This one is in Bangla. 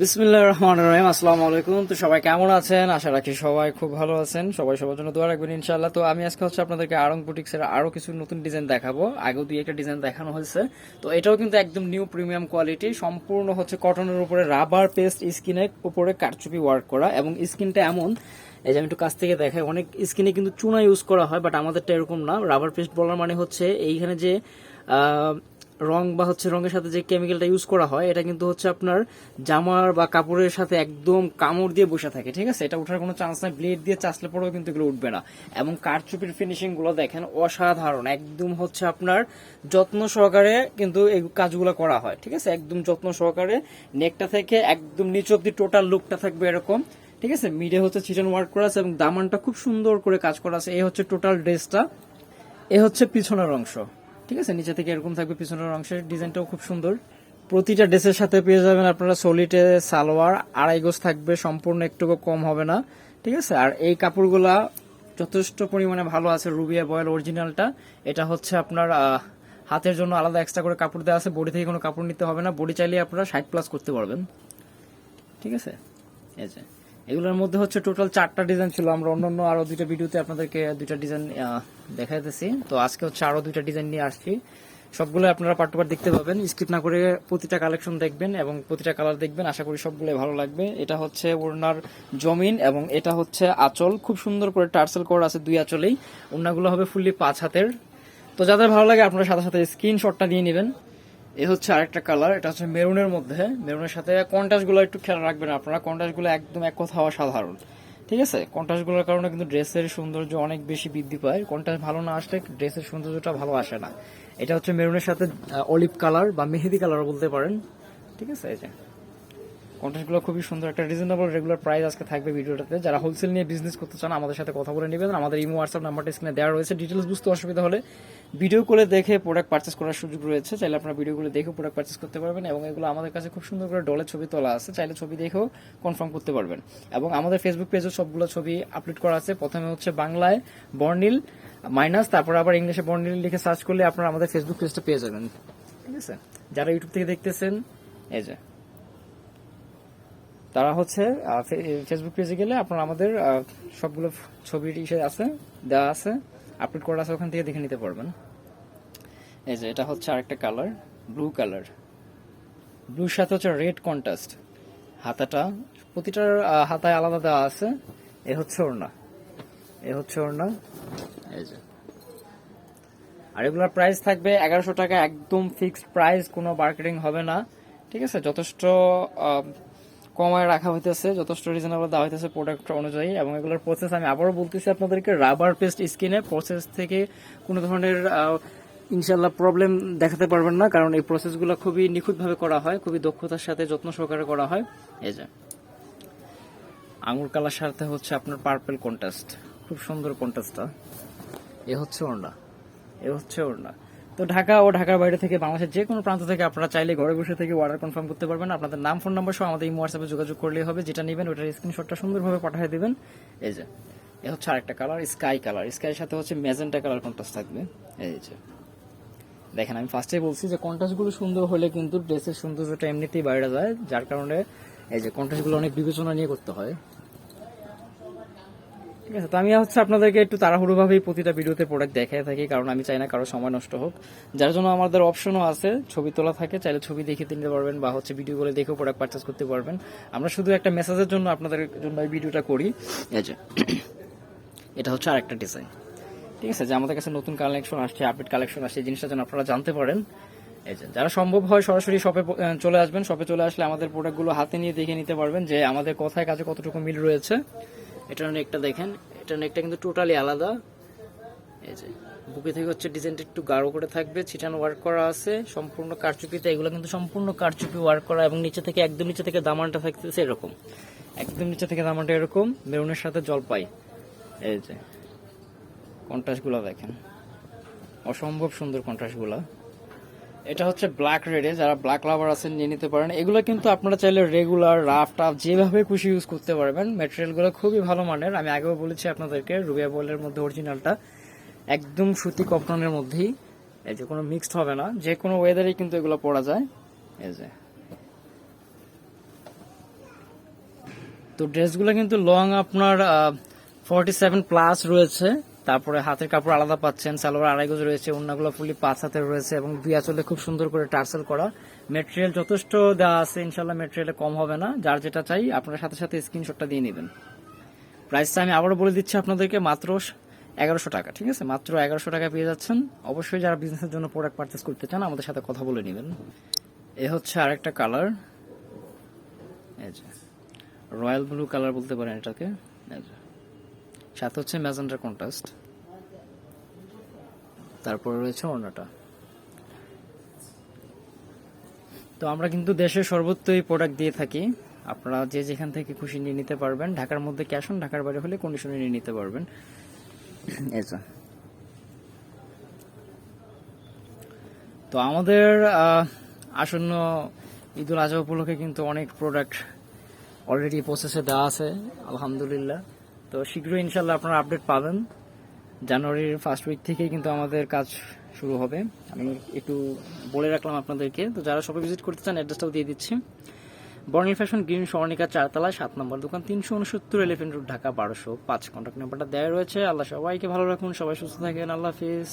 বিসমিল্লাহ রহমান রহিম, আসসালামু আলাইকুম। তো সবাই কেমন আছেন? আশা রাখি সবাই খুব ভালো আছেন। সবাই সবার জন্য দোয়া রাখবেন ইনশাআল্লাহ। তো আমি আজকে হচ্ছে আপনাদেরকে আরং বুটিক্সের আরও কিছু নতুন ডিজাইন দেখাবো। আগেও দুই একটা ডিজাইন দেখানো হয়েছে। তো এটাও কিন্তু একদম নিউ প্রিমিয়াম কোয়ালিটি সম্পূর্ণ হচ্ছে কটনের উপরে রাবার পেস্ট স্কিনের উপরে কারচুপি ওয়ার্ক করা এবং স্কিনটা এমন, এই যে আমি একটু কাছ থেকে দেখাই, অনেক স্কিনে কিন্তু চুনা ইউজ করা হয় বাট আমাদেরটা এরকম না। রাবার পেস্ট বলার মানে হচ্ছে এইখানে যে রং বা হচ্ছে রঙের সাথে যে কেমিক্যালটা ইউজ করা হয়, এটা কিন্তু হচ্ছে আপনার জামার বা কাপড়ের সাথে একদম কামড় দিয়ে বসে থাকে, ঠিক আছে? এটা ওঠার কোনো চান্স নাই ব্লেড দিয়ে চাষলে পরেও কিন্তু এগুলো উঠবে না। এবং কারচুপির ফিনিশিংগুলো দেখেন অসাধারণ, একদম হচ্ছে আপনার যত্ন সহকারে কিন্তু এই কাজগুলো করা হয়, ঠিক আছে? একদম যত্ন সহকারে নেকটা থেকে একদম নিচ অব্দি টোটাল লুকটা থাকবে এরকম, ঠিক আছে? মিডে হচ্ছে চিটন ওয়ার্ক করা আছে এবং দামানটা খুব সুন্দর করে কাজ করা আছে। এই হচ্ছে টোটাল ড্রেসটা এ হচ্ছে পিছনের অংশ। ঠিক আছে? নিচে থেকে এরকম থাকবে, পিছনের অংশের ডিজাইনটাও খুব সুন্দর। প্রতিটা ড্রেসের সাথে পেয়ে যাবেন আপনারা সলিটে সালোয়ার, আড়াই গোজ থাকবে, সম্পূর্ণ একটুকু কম হবে না, ঠিক আছে? আর এই কাপড়গুলা যথেষ্ট পরিমাণে ভালো আছে রুবিয়া বয়েল অরিজিনালটা। এটা হচ্ছে আপনার হাতের জন্য আলাদা এক্সট্রা করে কাপড় দেওয়া আছে বডি থেকে কোনো কাপড় নিতে হবে না। বডি চাইলে আপনারা ষাট প্লাস করতে পারবেন। ঠিক আছে? এই যে। এগুলোর মধ্যে হচ্ছে টোটাল চারটা ডিজাইন ছিল। আমরা অন্যান্য আরও দুইটা ভিডিওতে আপনাদেরকে দুইটা ডিজাইন দেখাইতেছি। তো আজকে হচ্ছে আরও দুইটা ডিজাইন নিয়ে আসছি। সবগুলো আপনারা পার্ট পার্ট দেখতে পাবেন। স্কিপ না করে প্রতিটা কালেকশন দেখবেন এবং প্রতিটা কালার দেখবেন। আশা করি সবগুলো ভালো লাগবে। এটা হচ্ছে ওড়নার জমিন এবং এটা হচ্ছে আঁচল। খুব সুন্দর করে টার্সেল করা আছে দুই আঁচলেই। ওড়নাগুলো হবে ফুললি পাঁচ হাতের। তো যাদের ভালো লাগে আপনারা সাথে সাথে স্ক্রিনশটটা দিয়ে নেবেন। এ হচ্ছে আরেকটা কালার এটা হচ্ছে মেরুনের মধ্যে মেরুনের সাথে কন্ট্রাস্টগুলো একটু খেয়াল রাখবেন আপনারা কন্ট্রাস্টগুলো একদম এক কথা হওয়া সাধারণ ঠিক আছে? কন্ট্রাস্টগুলোর কারণে কিন্তু ড্রেসের সৌন্দর্য অনেক বেশি বৃদ্ধি পায় কন্ট্রাস্ট ভালো না আসলে ড্রেসের সৌন্দর্যটা ভালো আসে না। এটা হচ্ছে মেরুনের সাথে অলিভ কালার বা মেহেদি কালার বলতে পারেন, ঠিক আছে? এই যে কন্টেন্টগুলো খুবই সুন্দর, একটা রিজনেবল রেগুলার প্রাইস আজকে থাকবে ভিডিওটাতে। যারা হোলসেল নিয়ে বিজনেস করতে চান, আমাদের সাথে কথা বলে নেবেন। আমাদের ইমো হোয়াটসঅ্যাপ নাম্বারটা স্ক্রিনে দেওয়া রয়েছে। ডিটেলস বুঝতে অসুবিধা হলে ভিডিও করে দেখে প্রোডাক্ট পারচেস করার সুযোগ রয়েছে। চাইলে আপনারা ভিডিও করে দেখে প্রোডাক্ট পারচেস করতে পারবেন এবং এগুলো আমাদের কাছে খুব সুন্দর করে ডলের ছবি তোলা আছে। চাইলে ছবি দেখেও কনফার্ম করতে পারবেন। এবং আমাদের ফেসবুক পেজেও সবগুলো ছবি আপলোড করা আছে। প্রথমে হচ্ছে বাংলায় বর্ণিল মাইনাস তারপর আবার ইংলিশে বর্ণিল লিখে সার্চ করলে আপনারা আমাদের ফেসবুক পেজটা পেয়ে যাবেন। ঠিক আছে? যারা ইউটিউব থেকে দেখতেছেন, এই যে। তারা হচ্ছে ফেসবুক পেজে গেলে আপনারা আমাদের সবগুলো ছবির ইসে আছে, দেওয়া আছে আপলোড করা আছে, ওখান থেকে দেখে নিতে পারবেন। এই যে, এটা হচ্ছে আরেকটা কালার ব্লু কালার ব্লুর সাথে হচ্ছে রেড কন্ট্রাস্ট হাতাটা, প্রতিটার হাতায় আলাদা দেওয়া আছে। এ হচ্ছে ওড়না। এ হচ্ছে ওড়না। এই যে। আর এগুলোর প্রাইস থাকবে এগারোশো টাকা, একদম ফিক্সড প্রাইস কোনো মার্কেটিং হবে না। ঠিক আছে? যথেষ্ট কমায় রাখা হইতেছে, যথেষ্ট রিজনেবল দেওয়া হইতেছে প্রোডাক্ট অনুযায়ী এবং এগুলোর প্রসেস আমি আবারও বলতেছি আপনাদেরকে রাবার পেস্ট স্কিনে প্রসেস থেকে কোনো ধরনের ইনশাল্লাহ প্রবলেম দেখাতে পারবেন না, কারণ এই প্রসেসগুলো খুবই নিখুঁতভাবে করা হয়, খুবই দক্ষতার সাথে যত্ন সহকারে করা হয়। এই যে, আঙুর কালার সাথে হচ্ছে আপনার পার্পেল কন্ট্রাস্ট খুব সুন্দর কন্ট্রাস্টটা এ হচ্ছে ওড়না, এ হচ্ছে ওড়না। তো ঢাকা ও ঢাকার বাইরে থেকে বাংলাদেশের যে কোনো প্রান্ত থেকে আপনারা চাইলে ঘরে বসে থেকে অর্ডার কনফার্ম করতে পারবেন। আপনাদের নাম ফোন নাম্বার সহ আমাদের এই হোয়াটসঅ্যাপে যোগাযোগ করলেই হবে। যেটা নেবেন ওটার স্ক্রিনশটটা সুন্দরভাবে পাঠিয়ে দেবেন। এই যে, এ হচ্ছে আরেকটা কালার স্কাই কালার স্কাইয়ের সাথে হচ্ছে ম্যাজেন্টা কালার কন্ট্রাস্ট থাকবে। এই যে, দেখেন আমি ফার্স্টেই বলছি যে কন্ট্রাস্টগুলো সুন্দর হলে কিন্তু ড্রেসের সৌন্দর্যটা এমনিতেই বাইরে যায়, যার কারণে এই যে কন্ট্রাস্টগুলো অনেক বিবেচনা নিয়ে করতে হয়। ঠিক আছে, তো আমি হচ্ছে আপনাদেরকে একটু তাড়াহুড়োভাবেই প্রতিটা ভিডিওতে প্রোডাক্ট দেখাই থাকি, কারণ আমি চাই না কারও সময় নষ্ট হোক। যার জন্য আমাদের অপশনও আছে, ছবি তোলা থাকে, চাইলে ছবি দেখে নিতে পারবেন বা হচ্ছে ভিডিও করে দেখেও প্রোডাক্ট পারচেস করতে পারবেন। আমরা শুধু একটা মেসেজের জন্য আপনাদের জন্য এই ভিডিওটা করি। এটা হচ্ছে আরেকটা ডিজাইন ঠিক আছে, যে আমাদের কাছে নতুন কালেকশন আসছে আপডেট কালেকশন আসছে, এই জিনিসটা যেন আপনারা জানতে পারেন। এই যে, যারা সম্ভব হয় সরাসরি শপে চলে আসবেন। শপে চলে আসলে আমাদের প্রোডাক্টগুলো হাতে নিয়ে দেখে নিতে পারবেন যে আমাদের কথায় কাজে কতটুকু মিল রয়েছে। এটার নেকটা দেখেন এটার নেকটা কিন্তু টোটালি আলাদা। এই যে, বুকে থেকে হচ্ছে ডিজাইনটা একটু গাঢ় করে থাকবে ছিটানো ওয়ার্ক করা আছে, সম্পূর্ণ কারচুপিতে, এগুলো কিন্তু সম্পূর্ণ কারচুপি ওয়ার্ক করা এবং নিচে থেকে, একদম নিচে থেকে দামানটা থাকতেছে এরকম। একদম নিচে থেকে দামানটা এরকম, মেরুনের সাথে জলপাই। এই যে কন্ট্রাস্টগুলো দেখেন। অসম্ভব সুন্দর কন্ট্রাস্টগুলো এটা হচ্ছে ব্ল্যাক রেডে যারা ব্ল্যাক লাভার আছেন নিয়ে নিতে পারেন। এগুলো কিন্তু আপনারা চাইলে রেগুলার রাফ টাফ যেভাবে খুশি ইউজ করতে পারবেন। ম্যাটেরিয়ালগুলো খুবই ভালো মানের। আমি আগেও বলেছি আপনাদেরকে রুবিয়া বলের মধ্যে অরিজিনালটা একদম সুতি কটনের মধ্যেই। এই যে কোনো মিক্সড হবে না। যে কোনো ওয়েদারেই কিন্তু এগুলো পরা যায়। এই যে। তো ড্রেসগুলো কিন্তু লং আপনার ফর্টি সেভেন প্লাস রয়েছে। তারপরে হাতের কাপড় আলাদা পাচ্ছেন, সালোয়ার আড়াই গজ রয়েছে অন্যগুলো ফুলি পাঁচ হাতের রয়েছে এবং দুই আঁচলে খুব সুন্দর করে টার্সেল করা। মেটেরিয়াল যথেষ্ট দেওয়া আছে ইনশাল্লাহ মেটেরিয়ালে কম হবে না। যার যেটা চাই, আপনার সাথে সাথে স্ক্রিনশটটা দিয়ে নেবেন। প্রাইসটা আমি আবারও বলে দিচ্ছি আপনাদেরকে, মাত্র এগারোশো টাকা, ঠিক আছে? মাত্র এগারোশো টাকা পেয়ে যাচ্ছেন। অবশ্যই যারা বিজনেসের জন্য প্রোডাক্ট পারচেস করতে চান, আমাদের সাথে কথা বলে নেবেন। এ হচ্ছে আরেকটা কালার রয়্যাল ব্লু কালার বলতে পারেন এটাকে। যে। সাথে হচ্ছে ম্যাজেন্ডার কন্ট্রাস্ট তারপরে রয়েছে ওড়নাটা তো আমরা কিন্তু দেশের সর্বত্রই প্রোডাক্ট দিয়ে থাকি। আপনারা যে যেখান থেকে খুশি নিয়ে নিতে পারবেন, ঢাকার মধ্যে ক্যাশ অন ঢাকার বাইরে হলে কন্ডিশনে নিয়ে নিতে পারবেন। এই তো আমাদের আসন্ন ঈদুল আজহা উপলক্ষে কিন্তু অনেক প্রোডাক্ট অলরেডি প্রসেসে দেওয়া আছে, আলহামদুলিল্লাহ। তো শীঘ্রই ইনশাল্লাহ আপনারা আপডেট পাবেন। জানুয়ারির ফার্স্ট উইক থেকেই কিন্তু আমাদের কাজ শুরু হবে। আমি একটু বলে রাখলাম আপনাদেরকে। তো যারা সবাই ভিজিট করতে চান অ্যাড্রেসটাও দিয়ে দিচ্ছি। বর্ণিল ফ্যাশন গ্রিন স্বর্ণিকা চারতলা, সাত নম্বর দোকান, তিনশো উনসত্তর এলিফেন্ট রোড ঢাকা, বারোশো পাঁচ। কন্ট্যাক্ট নাম্বারটা দেওয়া রয়েছে। আল্লাহ সবাইকে ভালো রাখুন, সবাই সুস্থ থাকেন। আল্লাহ হাফিজ।